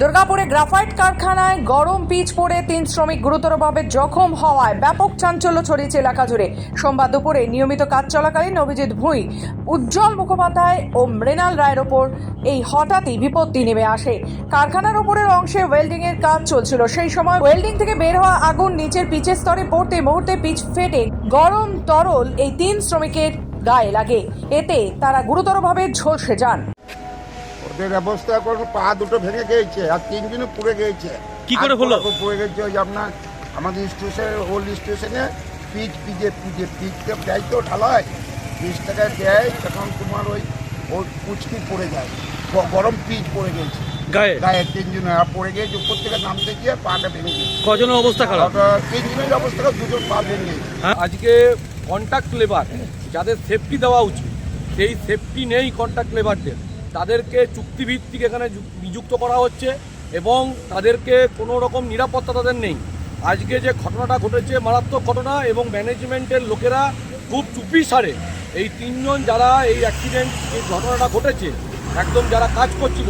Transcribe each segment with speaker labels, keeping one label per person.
Speaker 1: দুর্গাপুরে গ্রাফাইট কারখানায় গরম পিচ পড়ে তিন শ্রমিক গুরুতরভাবে জখম হওয়ায় ব্যাপক চাঞ্চল্য ছড়িয়েছে এলাকা জুড়ে। সোমবার দুপুরে নিয়মিত কাজ চলাকালীন অভিজিৎ ভুঁই, উজ্জ্বল মুখোপাধ্যায় ও মৃণাল রায়ের ওপর এই হঠাৎই বিপত্তি নেমে আসে। কারখানার উপরের অংশে ওয়েল্ডিং এর কাজ চলছিল। সেই সময় ওয়েল্ডিং থেকে বের হওয়া আগুন নিচের পিচের স্তরে পড়তে মুহূর্তে পিচ ফেটে গরম তরল এই তিন শ্রমিকের গায়ে লাগে। এতে তারা গুরুতরভাবে ঝলসে যান।
Speaker 2: ওদের অবস্থা এখন পা দুটো ভেঙে গিয়েছে আর তিনজনে পুড়ে গিয়েছে।
Speaker 3: কি করে হলো?
Speaker 2: পুড়ে গেছে ওই আপনার আমাদের স্টেশনের ওল্ড স্টেশনে পিচ পিজে পিজে পিচকে দেয় তো ঢালায় টাকায় দেয় তখন তোমার ওই ওই কুচকি পড়ে যায় গরম পিচ পড়ে গেছে
Speaker 3: গায়ে?
Speaker 2: গায়ে তিনজনে আর পড়ে গিয়েছে উপর থেকে নামতে গিয়ে পাটা ভেঙে গেছে
Speaker 3: কজনের অবস্থা খারাপ?
Speaker 2: তিনজনের অবস্থা দুজন পা ভেঙে গেছে
Speaker 4: আজকে কন্ট্যাক্ট লেবার যাদের সেফটি দেওয়া উচিত সেই সেফটি নেই কন্ট্যাক্ট লেবারদের তাদেরকে চুক্তিভিত্তিক এখানে নিযুক্ত করা হচ্ছে এবং তাদেরকে কোনো রকম নিরাপত্তা তাদের নেই। আজকে যে ঘটনাটা ঘটেছে মারাত্মক ঘটনা এবং ম্যানেজমেন্টের লোকেরা খুব চুপি সারে। এই তিনজন যারা এই অ্যাক্সিডেন্ট, এই ঘটনাটা ঘটেছে, একদম যারা কাজ করছিল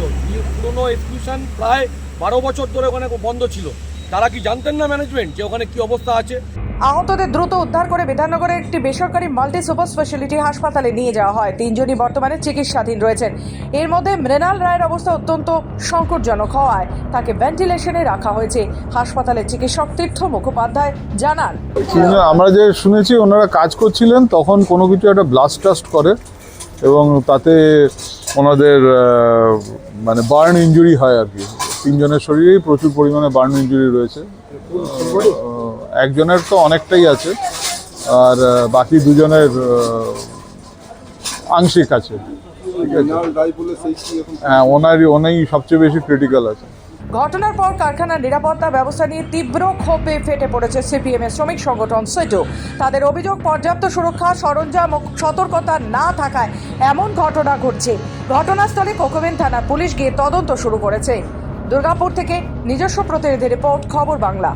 Speaker 4: পুরনো এক্সকিউশন প্রায় বারো বছর ধরে ওখানে বন্ধ ছিল। তারা কি জানতেন না ম্যানেজমেন্ট যে ওখানে কি অবস্থা আছে?
Speaker 1: আহতদের দ্রুত উদ্ধার করে বিধাননগরের একটি বেসরকারি মাল্টি সুপার স্পেশালিটি হাসপাতালে নিয়ে যাওয়া হয়। তিনজনই বর্তমানে চিকিৎসাধীন রয়েছেন। এর মধ্যে মৃণাল রায়ের অবস্থা অত্যন্ত সংকটজনক হওয়ায় তাকে ভেন্টিলেশনে রাখা হয়েছে। হাসপাতালের চিকিৎসক তীর্থ মুখোপাধ্যায় জানান।
Speaker 5: আমরা যে শুনেছি, ওনারা কাজ করছিলেন, তখন কোনো কিছু একটা ব্লাস্ট টাস্ট করে এবং তাতে ওনাদের মানে বার্ন ইঞ্জুরি হয় আর কি। তিনজনের শরীরেই প্রচুর পরিমাণে বার্ন ইঞ্জুরি রয়েছে। একজনের তো অনেকটাই আছে আর বাকি দুজনের আংশিক আছে ঠিক আছে। হ্যাঁ ওনারই ওনাই সবচেয়ে বেশি ক্রিটিক্যাল আছে।
Speaker 1: ঘটনার পর কারখানার নিরাপত্তা ব্যবস্থা নিয়ে তীব্র ক্ষোভে ফেটে পড়েছে সিপিএম এর শ্রমিক সংগঠন সেজো তাদের অভিযোগ পর্যাপ্ত সুরক্ষা সরঞ্জাম ও সতর্কতা না থাকায় এমন ঘটনা ঘটছে। ঘটনাস্থলে কোকোবেন থানার পুলিশ গিয়ে তদন্ত শুরু করেছে। দুর্গাপুর থেকে নিজস্ব প্রতিনিধি রিপোর্ট খবর বাংলা।